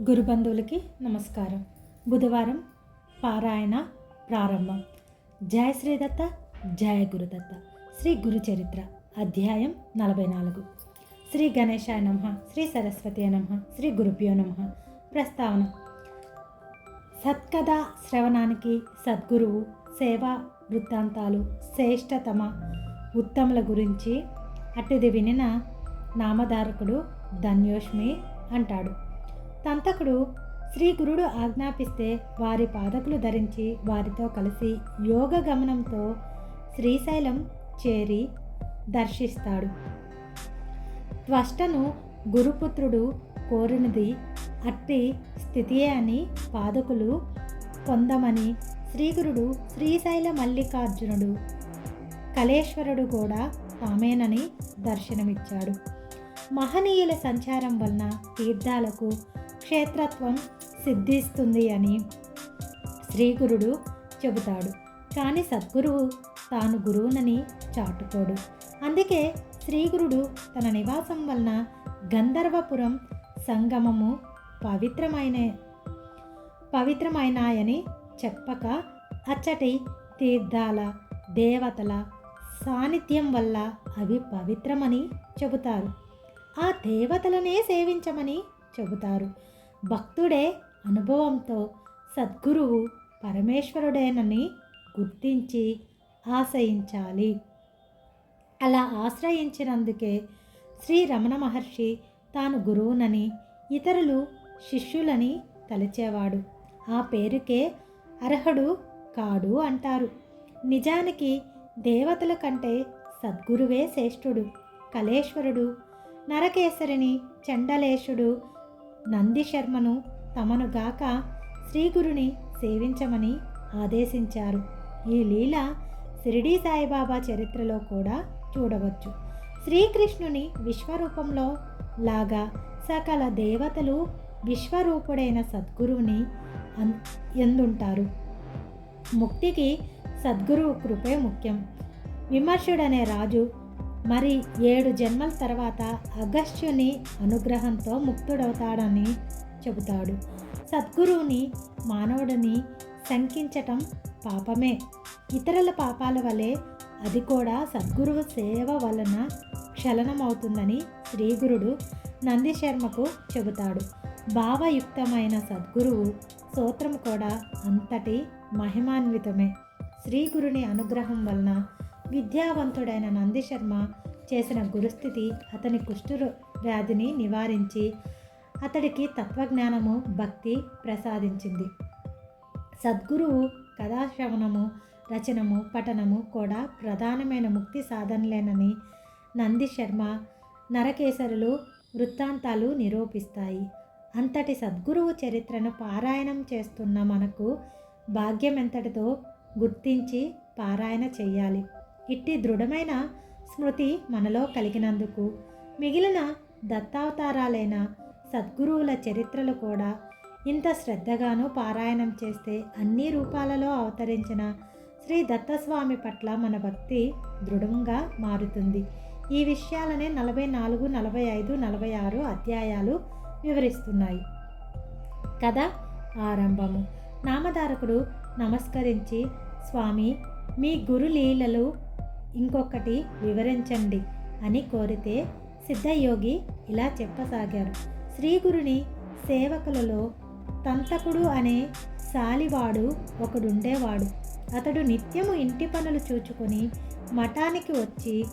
గురుబంధువులకి నమస్కారం. బుధవారం పారాయణ ప్రారంభం. జయ శ్రీదత్త జయ గురుదత్త. శ్రీ గురు చరిత్ర అధ్యాయం నలభై నాలుగు శ్రీ గణేశాయ నమ శ్రీ సరస్వతి నమ శ్రీ గురుభ్యో నమ. ప్రస్తావన. సత్కథ శ్రవణానికి సద్గురువు సేవా వృత్తాంతాలు శ్రేష్టతమ ఉత్తముల గురించి అట్టిది వినిన నామధారకుడు ధన్యోష్మి అంటాడు. తంతకుడు శ్రీ గురుడు ఆజ్ఞాపిస్తే వారి పాదకులు ధరించి వారితో కలిసి యోగ గమనంతో శ్రీశైలం చేరి దర్శిస్తాడు. త్వష్టను గురుపుత్రుడు కోరినది అట్టి స్థితియే అని పాదకులు పొందమని శ్రీగురుడు శ్రీశైల మల్లికార్జునుడు కలేశ్వరుడు కూడా తామేనని దర్శనమిచ్చాడు. మహనీయుల సంచారం వలన తీర్థాలకు క్షేత్రత్వం సిద్ధిస్తుంది అని శ్రీగురుడు చెబుతాడు. కానీ సద్గురువు తాను గురువునని చాటుకోడు. అందుకే శ్రీగురుడు తన నివాసం వలన గంధర్వపురం సంగమము పవిత్రమైన పవిత్రమైనాయని చెప్పక అచ్చటి తీర్థాల దేవతల సాన్నిధ్యం వల్ల అవి పవిత్రమని చెబుతారు. ఆ దేవతలనే సేవించమని చెబుతారు. భక్తుడే అనుభవంతో సద్గురువు పరమేశ్వరుడేనని గుర్తించి ఆశ్రయించాలి అలా ఆశ్రయించినందుకే శ్రీ రమణ మహర్షి తాను గురువునని ఇతరులు శిష్యులని తలిచేవాడు. ఆ పేరుకే అర్హుడు కాడు అంటారు. నిజానికి దేవతల కంటే సద్గురువే శ్రేష్ఠుడు కలేశ్వరుడు నరకేశరిని చండలేశుడు నందిశర్మను తమను గాక శ్రీగురుని సేవించమని ఆదేశించారు. ఈ లీల షిరిడీ సాయిబాబా చరిత్రలో కూడా చూడవచ్చు. శ్రీకృష్ణుని విశ్వరూపంలో లాగా సకల దేవతలు విశ్వరూపుడైన సద్గురువుని అన్ ఎందుంటారు? ముక్తికి సద్గురువు కృపే ముఖ్యం. విమర్శుడనే రాజు మరి ఏడు జన్మల తర్వాత అగస్త్యుని అనుగ్రహంతో ముక్తుడవుతాడని చెబుతాడు. సద్గురువుని మానవుడిని శంకించటం పాపమే. ఇతరుల పాపాల వలె అది కూడా సద్గురువు సేవ వలన క్షలనమవుతుందని శ్రీగురుడు నందిశర్మకు చెబుతాడు. భావయుక్తమైన సద్గురువు సూత్రం కూడా అంతటి మహిమాన్వితమే. శ్రీగురుని అనుగ్రహం వలన విద్యావంతుడైన నందిశర్మ చేసిన గురుస్థితి అతని కుష్ఠు వ్యాధిని నివారించి అతడికి తత్వజ్ఞానము భక్తి ప్రసాదించింది. సద్గురువు కథాశ్రవణము రచనము పఠనము కూడా ప్రధానమైన ముక్తి సాధనలేనని నంది శర్మ నరకేసరులు వృత్తాంతాలు నిరూపిస్తాయి. అంతటి సద్గురువు చరిత్రను పారాయణం చేస్తున్న మనకు భాగ్యమెంతటితో గుర్తించి పారాయణ చేయాలి. ఇట్టి దృఢమైన స్మృతి మనలో కలిగినందుకు మిగిలిన దత్తావతారాలైన సద్గురువుల చరిత్రలు కూడా ఇంత శ్రద్ధగాను పారాయణం చేస్తే అన్ని రూపాలలో అవతరించిన శ్రీ దత్తస్వామి పట్ల మన భక్తి దృఢంగా మారుతుంది. ఈ విషయాలనే నలభై నాలుగు నలభై ఐదు నలభై ఆరు అధ్యాయాలు వివరిస్తున్నాయి. కథ ఆరంభము. నామధారకుడు నమస్కరించి స్వామి మీ గురు లీలలు ఇంకొకటి వివరించండి అని కోరితే సిద్ధయోగి ఇలా చెప్పసాగారు. శ్రీగురుని సేవకులలో తంతకుడు అనే సాలివాడు ఒకడుండేవాడు. అతడు నిత్యము ఇంటి పనులు చూచుకొని మఠానికి వచ్చి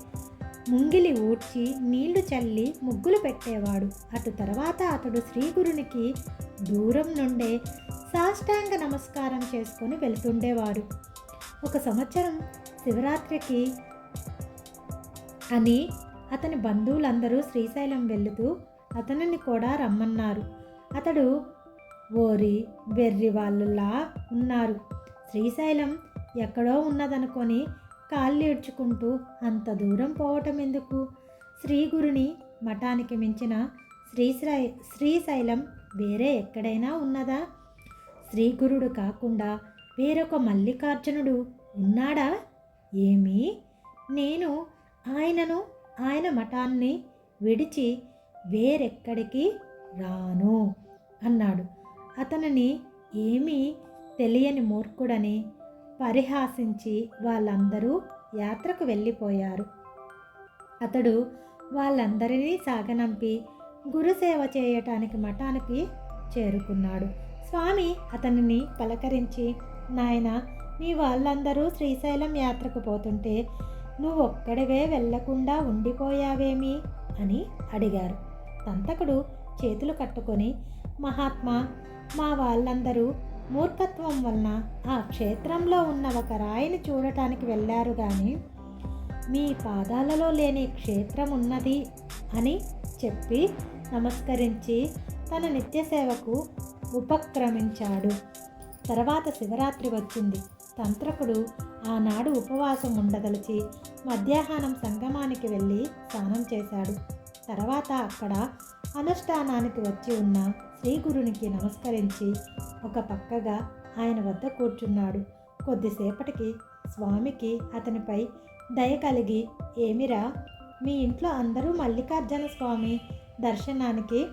ముంగిలి ఊడ్చి నీళ్ళు చల్లి ముగ్గులు పెట్టేవాడు. అటు తర్వాత అతడు శ్రీగురునికి దూరం నుండే సాష్టాంగ నమస్కారం చేసుకొని వెళ్తుండేవాడు. ఒక సంవత్సరం శివరాత్రికి అని అతని బంధువులందరూ శ్రీశైలం వెళుతూ అతనిని కూడా రమ్మన్నారు. అతడు ఓరి వెర్రి వాళ్ళలా ఉన్నారు. శ్రీశైలం ఎక్కడో ఉన్నదనుకొని కాళ్ళు ఏడ్చుకుంటూ అంత దూరం పోవటం ఎందుకు? శ్రీగురుని మఠానికి మించిన శ్రీశ్రై శ్రీశైలం వేరే ఎక్కడైనా ఉన్నదా? శ్రీగురుడు కాకుండా వేరొక మల్లికార్జునుడు ఉన్నాడా? ఏమీ? నేను ఆయనను ఆయన మఠాన్ని విడిచి వేరెక్కడికి రాను అన్నాడు. అతనిని ఏమీ తెలియని మూర్ఖుడని పరిహాసించి వాళ్ళందరూ యాత్రకు వెళ్ళిపోయారు. అతడు వాళ్ళందరినీ సాగనంపి గురుసేవ చేయటానికి మఠానికి చేరుకున్నాడు. స్వామి అతనిని పలకరించి నాయన మీ వాళ్ళందరూ శ్రీశైలం యాత్రకు పోతుంటే నువ్వు ఒక్కడివే వెళ్ళకుండా ఉండిపోయావేమి? అని అడిగారు. తంతకుడు చేతులు కట్టుకొని మహాత్మా మా వాళ్ళందరూ మూర్ఖత్వం వలన ఆ క్షేత్రంలో ఉన్న ఒక రాయిని చూడటానికి వెళ్ళారు కానీ మీ పాదాలలో లేని క్షేత్రం ఉన్నది అని చెప్పి నమస్కరించి తన నిత్య సేవకు ఉపక్రమించాడు. తర్వాత శివరాత్రి వచ్చింది. తంత్రకుడు ఆనాడు ఉపవాసం ఉండదలిచి మధ్యాహ్నం సంగమానికి వెళ్ళి స్నానం చేశాడు. తర్వాత అక్కడ అనుష్ఠానానికి వచ్చి ఉన్న శ్రీగురునికి నమస్కరించి ఒక పక్కగా ఆయన వద్ద కూర్చున్నాడు. కొద్దిసేపటికి స్వామికి అతనిపై దయ కలిగి ఏమిరా మీ ఇంట్లో అందరూ మల్లికార్జున స్వామి దర్శనానికి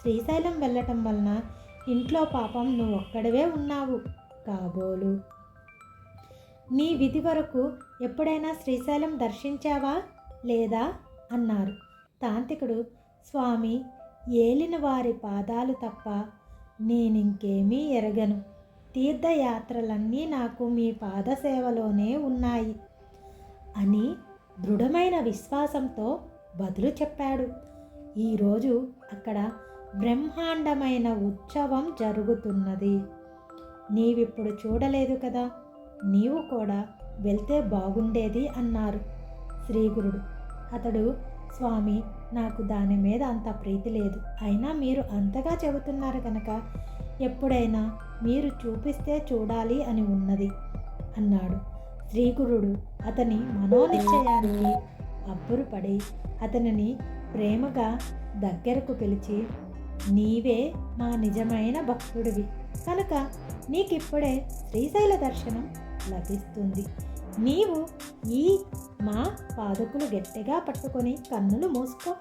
శ్రీశైలం వెళ్ళటం వలన ఇంట్లో పాపం నువ్వు ఒక్కడవే ఉన్నావు. కాబోలు నీ విధి వరకు ఎప్పుడైనా శ్రీశైలం దర్శించావా లేదా? అన్నారు. తాంత్రికుడు స్వామి ఏలిన వారి పాదాలు తప్ప నేనింకేమీ ఎరగను. తీర్థయాత్రలన్నీ నాకు మీ పాదసేవలోనే ఉన్నాయి అని దృఢమైన విశ్వాసంతో బదులు చెప్పాడు. ఈరోజు అక్కడ బ్రహ్మాండమైన ఉత్సవం జరుగుతున్నది. నీవిప్పుడు చూడలేదు కదా? నీవు కూడా వెళ్తే బాగుండేది అన్నారు శ్రీగురుడు. అతడు స్వామి నాకు దాని మీద అంత ప్రీతి లేదు. అయినా మీరు అంతగా చెబుతున్నారు కనుక ఎప్పుడైనా మీరు చూపిస్తే చూడాలి అని ఉన్నది అన్నాడు. శ్రీగురుడు అతని మనోనిశ్చయానికి అబ్బురుపడి అతనిని ప్రేమగా దగ్గరకు పిలిచి నీవే మా నిజమైన భక్తుడివి. కనుక నీకిప్పుడే శ్రీశైల దర్శనం లభిస్తుంది. నీవు ఈ మా పాదకులు గట్టిగా పట్టుకొని కన్నులు మూసుకో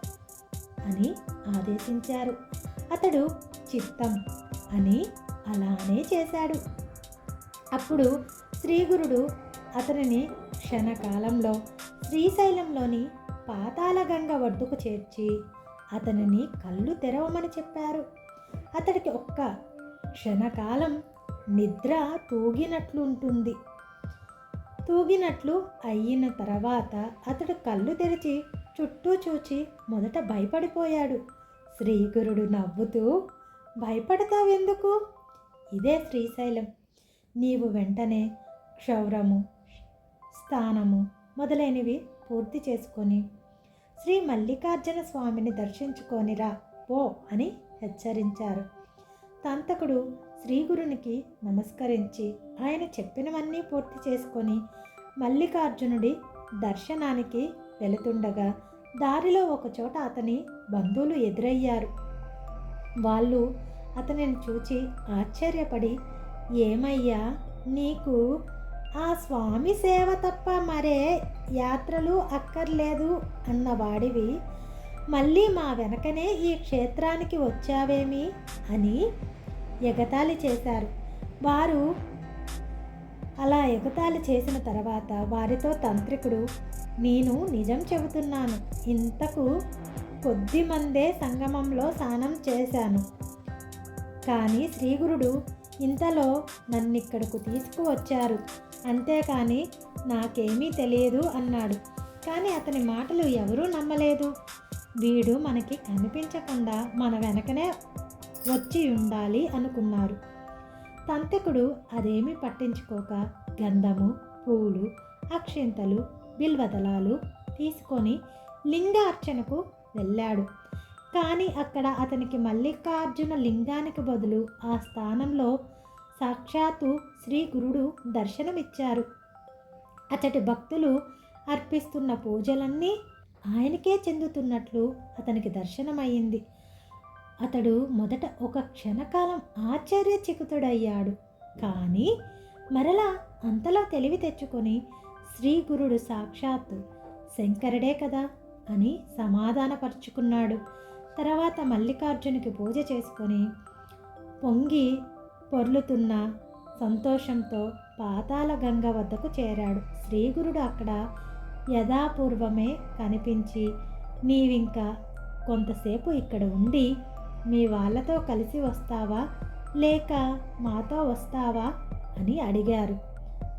అని ఆదేశించారు. అతడు చిత్తం అని అలానే చేశాడు. అప్పుడు శ్రీగురుడు అతనిని క్షణకాలంలో శ్రీశైలంలోని పాతాళగంగ ఒడ్డుకు చేర్చి అతనిని కళ్ళు తెరవమని చెప్పారు. అతడికి ఒక్క క్షణకాలం నిద్ర తూగినట్లుంటుంది. తూగినట్లు అయిన తర్వాత అతడు కళ్ళు తెరిచి చుట్టూ చూచి మొదట భయపడిపోయాడు. శ్రీగురుడు నవ్వుతూ భయపడతావెందుకు? ఇదే శ్రీశైలం. నీవు వెంటనే క్షౌరము స్థానము మొదలైనవి పూర్తి చేసుకొని శ్రీ మల్లికార్జున స్వామిని దర్శించుకొనిరా పో అని హెచ్చరించారు. తంతకుడు శ్రీగురునికి నమస్కరించి ఆయన చెప్పినవన్నీ పూర్తి చేసుకొని మల్లికార్జునుడి దర్శనానికి వెళుతుండగా దారిలో ఒకచోట అతని బంధువులు ఎదురయ్యారు. వాళ్ళు అతనిని చూచి ఆశ్చర్యపడి ఏమయ్యా నీకు ఆ స్వామి సేవ తప్ప మరే యాత్రలు అక్కర్లేదు అన్నవాడివి. మళ్ళీ మా వెనకనే ఈ క్షేత్రానికి వచ్చావేమి? అని ఎగతాళి చేశారు. వారు అలా ఎగతాళి చేసిన తర్వాత వారితో తంత్రికుడు నేను నిజం చెబుతున్నాను. ఇంతకు కొద్ది మందే సంగమంలో స్నానం చేశాను. కానీ శ్రీగురుడు ఇంతలో నన్నిక్కడకు తీసుకువచ్చారు. అంతేకాని నాకేమీ తెలియదు అన్నాడు. కానీ అతని మాటలు ఎవరూ నమ్మలేదు. వీడు మనకి కనిపించకుండా మన వెనకనే వచ్చి ఉండాలి అనుకున్నారు. తంతకుడు అదేమీ పట్టించుకోక గంధము పూలు అక్షింతలు బిల్వదళాలు తీసుకొని లింగార్చనకు వెళ్ళాడు. కానీ అక్కడ అతనికి మల్లికార్జున లింగానికి బదులు ఆ స్థానంలో సాక్షాత్తు శ్రీ గురుడు దర్శనమిచ్చారు. అతటి భక్తులు అర్పిస్తున్న పూజలన్నీ ఆయనకే చెందుతున్నట్లు అతనికి దర్శనమయ్యింది. అతడు మొదట ఒక క్షణకాలం ఆశ్చర్యచకితుడయ్యాడు కానీ మరలా అంతలో తెలివి తెచ్చుకొని శ్రీ గురుడు సాక్షాత్తు శంకరుడే కదా అని సమాధానపరుచుకున్నాడు. తర్వాత మల్లికార్జునికి పూజ చేసుకొని పొంగి పొర్లుతున్న సంతోషంతో పాతాల గంగ వద్దకు చేరాడు. శ్రీగురుడు అక్కడ యథాపూర్వమే కనిపించి నీవింకా కొంతసేపు ఇక్కడ ఉండి మీ వాళ్ళతో కలిసి వస్తావా? లేక మాతో వస్తావా? అని అడిగారు.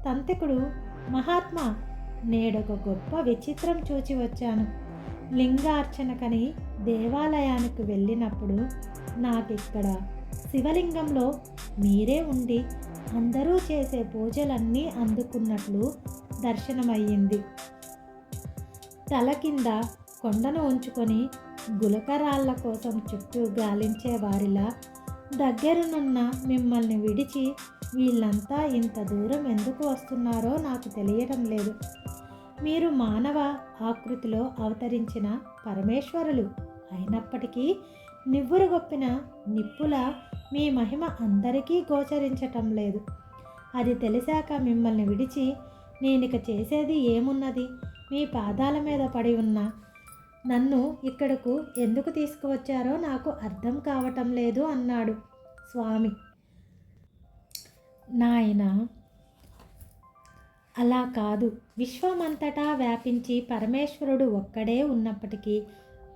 తంతికుడు మహాత్మా నేడొక గొప్ప విచిత్రం చూచి వచ్చాను. లింగార్చనకని దేవాలయానికి వెళ్ళినప్పుడు నాకిక్కడ శివలింగంలో మీరే ఉండి అందరూ చేసే పూజలన్నీ అందుకున్నట్లు దర్శనమయ్యింది. తల కింద కొండను ఉంచుకొని గులకరాళ్ళ కోసం చుట్టూ గాలించే వారిలా దగ్గరనున్న మిమ్మల్ని విడిచి వీళ్ళంతా ఇంత దూరం ఎందుకు వస్తున్నారో నాకు తెలియడం లేదు. మీరు మానవ ఆకృతిలో అవతరించిన పరమేశ్వరులు అయినప్పటికీ నివ్వురుగొప్పిన నిప్పుల మీ మహిమ అందరికీ గోచరించటం లేదు. అది తెలిసాక మిమ్మల్ని విడిచి నేనిక చేసేది ఏమున్నది? మీ పాదాల మీద పడి ఉన్న నన్ను ఇక్కడకు ఎందుకు తీసుకువచ్చారో నాకు అర్థం కావటం లేదు అన్నాడు స్వామి. నాయన అలా కాదు. విశ్వమంతటా వ్యాపించి పరమేశ్వరుడు ఒక్కడే ఉన్నప్పటికీ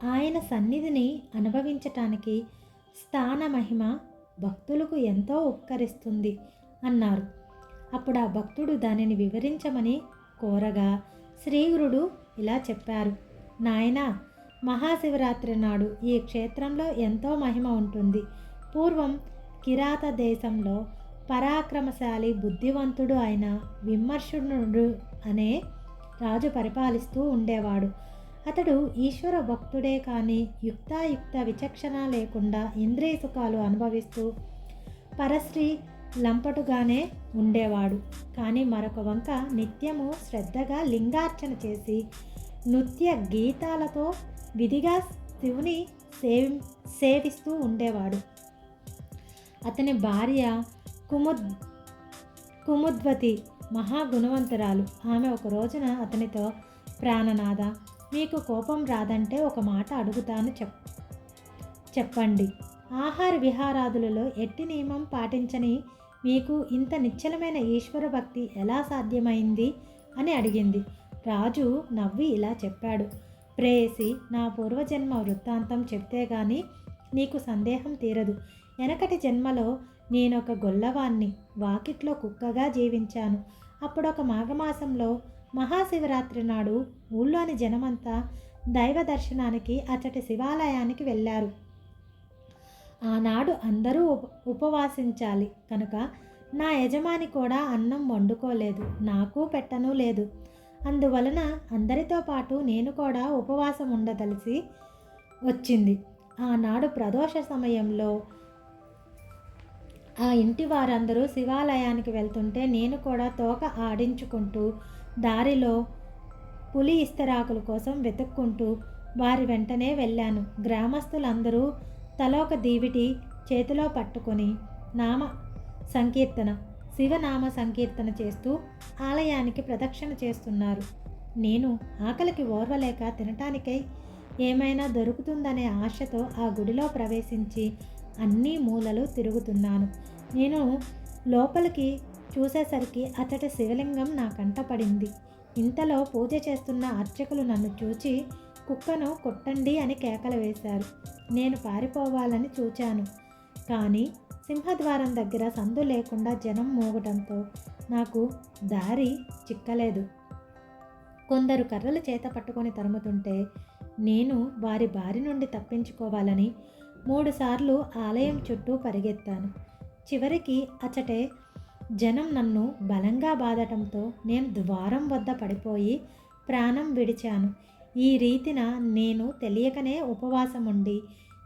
ఆయన సన్నిధిని అనుభవించటానికి స్థాన మహిమ భక్తులకు ఎంతో ఉపకరిస్తుంది అన్నారు. అప్పుడు ఆ భక్తుడు దానిని వివరించమని కోరగా శ్రీగురుడు ఇలా చెప్పారు. నాయన మహాశివరాత్రి నాడు ఈ క్షేత్రంలో ఎంతో మహిమ ఉంటుంది. పూర్వం కిరాత దేశంలో పరాక్రమశాలి బుద్ధివంతుడు అయిన విమర్శనుడు అనే రాజు పరిపాలిస్తూ ఉండేవాడు. అతడు ఈశ్వర భక్తుడే కానీ యుక్తాయుక్త విచక్షణ లేకుండా ఇంద్రియ సుఖాలు అనుభవిస్తూ పరశ్రీ లంపటుగానే ఉండేవాడు. కానీ మరొక వంక నిత్యము శ్రద్ధగా లింగార్చన చేసి నృత్య గీతాలతో విధిగా శివుని సేవి సేవిస్తూ ఉండేవాడు. అతని భార్య కుముద్ కుముద్వతి మహాగుణవంతురాలు. ఆమె ఒక రోజున అతనితో ప్రాణనాథ మీకు కోపం రాదంటే ఒక మాట అడుగుతాను చెప్ చెప్పండి. ఆహార విహారాదులలో ఎట్టి నియమం పాటించని మీకు ఇంత నిశ్చలమైన ఈశ్వర భక్తి ఎలా సాధ్యమైంది? అని అడిగింది. రాజు నవ్వి ఇలా చెప్పాడు. ప్రేయసి నా పూర్వజన్మ వృత్తాంతం చెప్తే గాని నీకు సందేహం తీరదు. వెనకటి జన్మలో నేనొక గొల్లవాన్ని వాకిట్లో కుక్కగా జీవించాను. అప్పుడొక మాఘమాసంలో మహాశివరాత్రి నాడు ఊళ్ళోని జనమంతా దైవ దర్శనానికి అచ్చటి శివాలయానికి వెళ్ళారు. ఆనాడు అందరూ ఉప ఉపవాసించాలి. కనుక నా యజమాని కూడా అన్నం వండుకోలేదు. నాకు పెట్టను లేదు. అందువలన అందరితో పాటు నేను కూడా ఉపవాసం ఉండదలిసి వచ్చింది. ఆనాడు ప్రదోష సమయంలో ఆ ఇంటి వారందరూ శివాలయానికి వెళ్తుంటే నేను కూడా తోక ఆడించుకుంటూ దారిలో పులి ఇస్తరాకుల కోసం వెతుక్కుంటూ వారి వెంటనే వెళ్ళాను. గ్రామస్తులందరూ తలోక దీవిటి చేతిలో పట్టుకొని నామ సంకీర్తన శివనామ సంకీర్తన చేస్తూ ఆలయానికి ప్రదక్షిణ చేస్తున్నారు. నేను ఆకలికి ఓర్వలేక తినటానికై ఏమైనా దొరుకుతుందనే ఆశతో ఆ గుడిలో ప్రవేశించి అన్ని మూలలు తిరుగుతున్నాను. నేను లోపలికి చూసేసరికి అతడి శివలింగం నా కంట పడింది. ఇంతలో పూజ చేస్తున్న అర్చకులు నన్ను చూచి కుక్కను కొట్టండి అని కేకలు వేశారు. నేను పారిపోవాలని చూచాను. కానీ సింహద్వారం దగ్గర సందు లేకుండా జనం మోగటంతో నాకు దారి చిక్కలేదు. కొందరు కర్రలు చేత పట్టుకొని తరుముతుంటే నేను వారి బారి నుండి తప్పించుకోవాలని మూడుసార్లు ఆలయం చుట్టూ పరిగెత్తాను. చివరికి అచటే జనం నన్ను బలంగా బాధటంతో నేను ద్వారం వద్ద పడిపోయి ప్రాణం విడిచాను. ఈ రీతిన నేను తెలియకనే ఉపవాసం ఉండి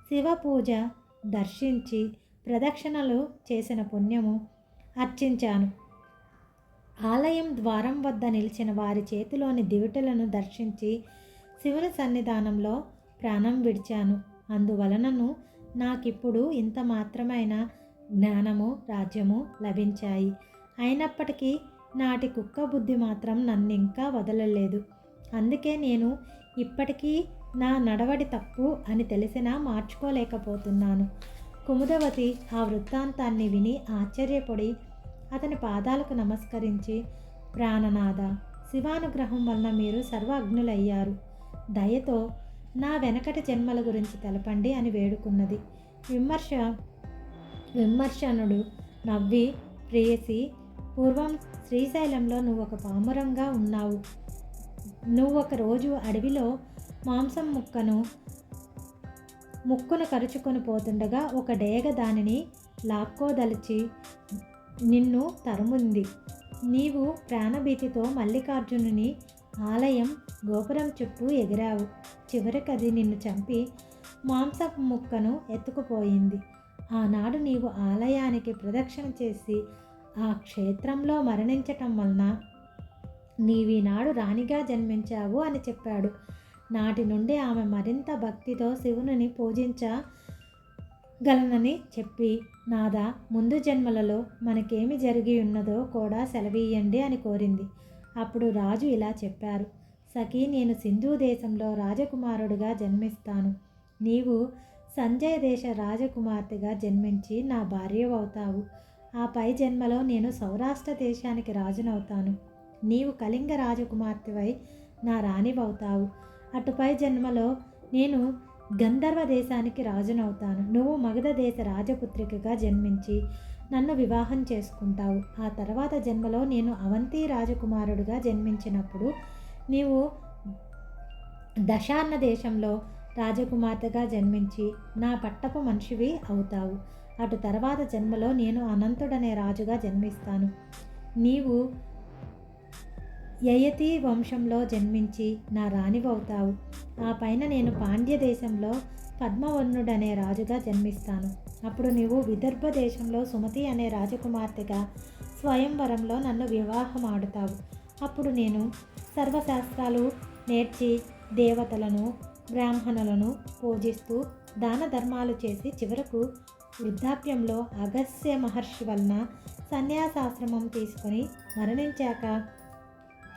శివ పూజ దర్శించి ప్రదక్షిణలు చేసిన పుణ్యము అర్చించాను. ఆలయం ద్వారం వద్ద నిలిచిన వారి చేతిలోని దివిటలను దర్శించి శివుని సన్నిధానంలో ప్రాణం విడిచాను. అందువలనను నాకిప్పుడు ఇంత మాత్రమైన జ్ఞానము రాజ్యము లభించాయి. అయినప్పటికీ నాటి కుక్క బుద్ధి మాత్రం నన్ను ఇంకా వదలలేదు. అందుకే నేను ఇప్పటికీ నా నడవడి తప్పు అని తెలిసినా మార్చుకోలేకపోతున్నాను. కుముదవతి ఆ వృత్తాంతాన్ని విని ఆశ్చర్యపడి అతని పాదాలకు నమస్కరించి ప్రాణనాథ శివానుగ్రహం వలన మీరు సర్వజ్ఞులయ్యారు. దయతో నా వెనకటి జన్మల గురించి తెలపండి అని వేడుకున్నది. విమర్శ విమర్శనుడు నవ్వి ప్రేయసి పూర్వం శ్రీశైలంలో నువ్వు ఒక పామురంగా ఉన్నావు. నువ్వు ఒక రోజు అడవిలో మాంసం ముక్కను ముక్కును కరుచుకొని పోతుండగా ఒక డేగ దానిని లాక్కోదలిచి నిన్ను తరుముంది. నీవు ప్రాణభీతితో మల్లికార్జునుని ఆలయం గోపురం చుట్టూ ఎగిరావు. చివరికి అది నిన్ను చంపి మాంసపు ముక్కను ఎత్తుకుపోయింది. ఆనాడు నీవు ఆలయానికి ప్రదక్షిణ చేసి ఆ క్షేత్రంలో మరణించటం వలన నీవీనాడు రాణిగా జన్మించావు అని చెప్పాడు. నాటి నుండి ఆమె మరింత భక్తితో శివుని పూజించగలనని చెప్పి నాదా ముందు జన్మలలో మనకేమి జరిగి ఉన్నదో కూడా సెలవీయండి అని కోరింది. అప్పుడు రాజు ఇలా చెప్పారు సఖీ నేను సింధు దేశంలో రాజకుమారుడిగా జన్మిస్తాను. నీవు సంజయ దేశ రాజకుమార్తెగా జన్మించి నా భార్యవవుతావు. ఆ పై జన్మలో నేను సౌరాష్ట్ర దేశానికి రాజునవుతాను. నీవు కళింగ రాజకుమార్తెవై నా రాణివవుతావు. అటుపై జన్మలో నేను గంధర్వ దేశానికి రాజునవుతాను. నువ్వు మగధ దేశ రాజపుత్రికగా జన్మించి నన్ను వివాహం చేసుకుంటావు. ఆ తర్వాత జన్మలో నేను అవంతి రాజకుమారుడుగా జన్మించినప్పుడు నీవు దశాన్న దేశంలో రాజకుమార్తెగా జన్మించి నా పట్టపు మనిషివి అవుతావు. అటు తర్వాత జన్మలో నేను అనంతుడనే రాజుగా జన్మిస్తాను. నీవు యయతి వంశంలో జన్మించి నా రాణివవుతావు. ఆ పైన నేను పాండ్య దేశంలో పద్మవర్ణుడనే రాజుగా జన్మిస్తాను. అప్పుడు నీవు విదర్భ దేశంలో సుమతి అనే రాజకుమార్తెగా స్వయంవరంలో నన్ను వివాహం ఆడుతావు అప్పుడు నేను సర్వశాస్త్రాలు నేర్చి దేవతలను బ్రాహ్మణులను పూజిస్తూ దాన ధర్మాలు చేసి చివరకు వృద్ధాప్యంలో అగస్య మహర్షి వలన సన్యాసాశ్రమం తీసుకొని మరణించాక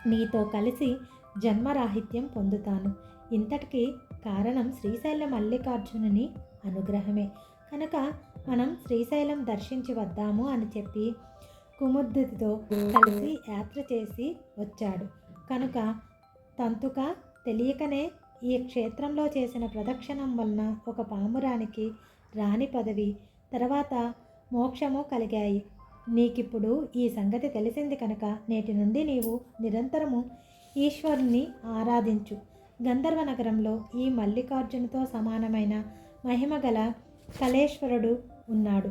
నీతో కలిసి జన్మరాహిత్యం పొందుతాను. ఇంతటికి కారణం శ్రీశైలం మల్లికార్జునుని అనుగ్రహమే. కనుక మనం శ్రీశైలం దర్శించి వద్దాము అని చెప్పి కుముద్దుతో కలిసి యాత్ర చేసి వచ్చాడు. కనుక తంతుక తెలియకనే ఈ క్షేత్రంలో చేసిన ప్రదక్షిణం వలన ఒక పామురానికి రాణి పదవి తర్వాత మోక్షము కలిగాయి. నీకిప్పుడు ఈ సంగతి తెలిసింది కనుక నేటి నుండి నీవు నిరంతరము ఈశ్వరుని ఆరాధించు. గంధర్వ నగరంలో ఈ మల్లికార్జునతో సమానమైన మహిమగల కలేశ్వరుడు ఉన్నాడు.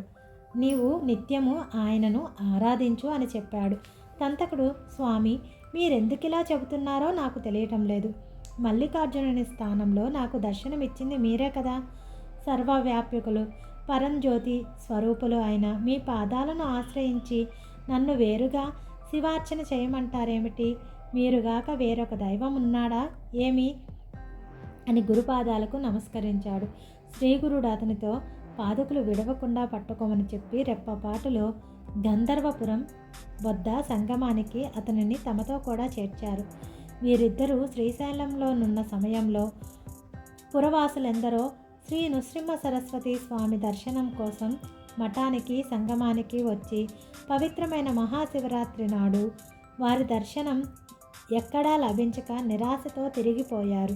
నీవు నిత్యము ఆయనను ఆరాధించు అని చెప్పాడు. తంతకుడు స్వామి మీరెందుకిలా చెబుతున్నారో నాకు తెలియటం లేదు. మల్లికార్జునుని స్థానంలో నాకు దర్శనమిచ్చింది మీరే కదా. సర్వవ్యాప్యకులు పరంజ్యోతి స్వరూపులు అయిన మీ పాదాలను ఆశ్రయించి నన్ను వేరుగా శివార్చన చేయమంటారేమిటి? మీరుగాక వేరొక దైవం ఉన్నాడా? ఏమి? అని గురుపాదాలకు నమస్కరించాడు. శ్రీగురుడు అతనితో పాదుకులు విడవకుండా పట్టుకోమని చెప్పి రెప్పపాటులో గంధర్వపురం వద్ద సంగమానికి అతనిని తమతో కూడా చేర్చారు. వీరిద్దరూ శ్రీశైలంలోనున్న సమయంలో పురవాసులెందరో శ్రీ నృసింహ సరస్వతి స్వామి దర్శనం కోసం మఠానికి సంగమానికి వచ్చి పవిత్రమైన మహాశివరాత్రి నాడు వారి దర్శనం ఎక్కడా లభించక నిరాశతో తిరిగిపోయారు.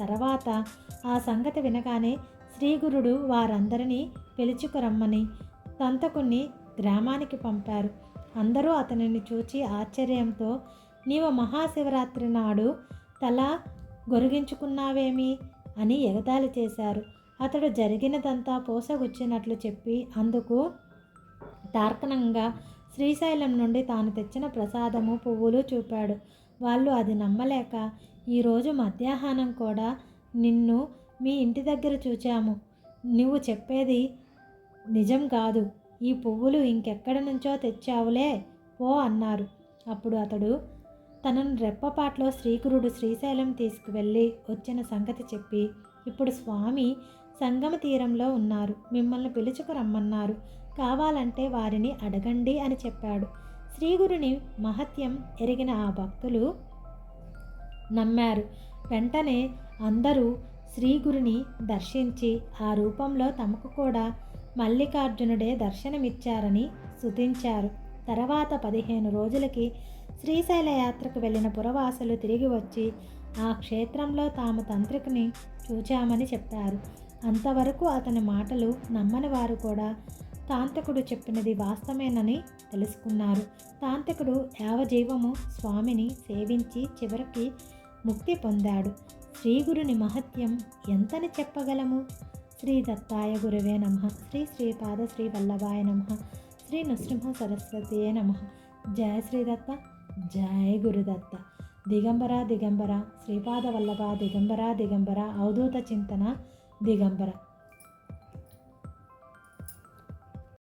తర్వాత ఆ సంగతి వినగానే శ్రీగురుడు వారందరినీ పిలుచుకురమ్మని సంతకుణ్ణి గ్రామానికి పంపారు. అందరూ అతనిని చూచి ఆశ్చర్యంతో నీవు మహాశివరాత్రి నాడు తల గొరిగించుకున్నావేమి? అని ఎగతాళి చేశారు. అతడు జరిగినదంతా పోసగుచ్చినట్లు చెప్పి అందుకు తార్కణంగా శ్రీశైలం నుండి తాను తెచ్చిన ప్రసాదము పువ్వులు చూపాడు. వాళ్ళు అది నమ్మలేక ఈరోజు మధ్యాహ్నం కూడా నిన్ను మీ ఇంటి దగ్గర చూచాము. నువ్వు చెప్పేది నిజం కాదు. ఈ పువ్వులు ఇంకెక్కడి నుంచో తెచ్చావులే ఓ అన్నారు. అప్పుడు అతడు తనను రెప్పపాట్లో శ్రీకురుడు శ్రీశైలం తీసుకువెళ్ళి వచ్చిన సంగతి చెప్పి ఇప్పుడు స్వామి సంగమ తీరంలో ఉన్నారు. మిమ్మల్ని పిలుచుకు రమ్మన్నారు. కావాలంటే వారిని అడగండి అని చెప్పాడు. శ్రీగురుని మహత్యం ఎరిగిన ఆ భక్తులు నమ్మారు. వెంటనే అందరూ శ్రీగురుని దర్శించి ఆ రూపంలో తమకు కూడా మల్లికార్జునుడే దర్శనమిచ్చారని శుతించారు. తర్వాత పదిహేను రోజులకి శ్రీశైల యాత్రకు వెళ్ళిన పురవాసులు తిరిగి వచ్చి ఆ క్షేత్రంలో తాము తంత్రికుని చూచామని చెప్పారు. అంతవరకు అతని మాటలు నమ్మని వారు కూడా తాంతకుడు చెప్పినది వాస్తవేనని తెలుసుకున్నారు. తాంతకుడు యావజీవము స్వామిని సేవించి చివరికి ముక్తి పొందాడు. శ్రీగురుని మహత్యం ఎంతని చెప్పగలము? శ్రీ దత్తాయ గురువే నమ. శ్రీ శ్రీపాద శ్రీ వల్లభాయ నమ. శ్రీ నృసింహ సరస్వతియే నమ. జయ శ్రీదత్త జయ గురుదత్త దిగంబర దిగంబర. శ్రీపాద వల్లభ దిగంబర దిగంబర. అవధూత చింతన ዴጋንበራ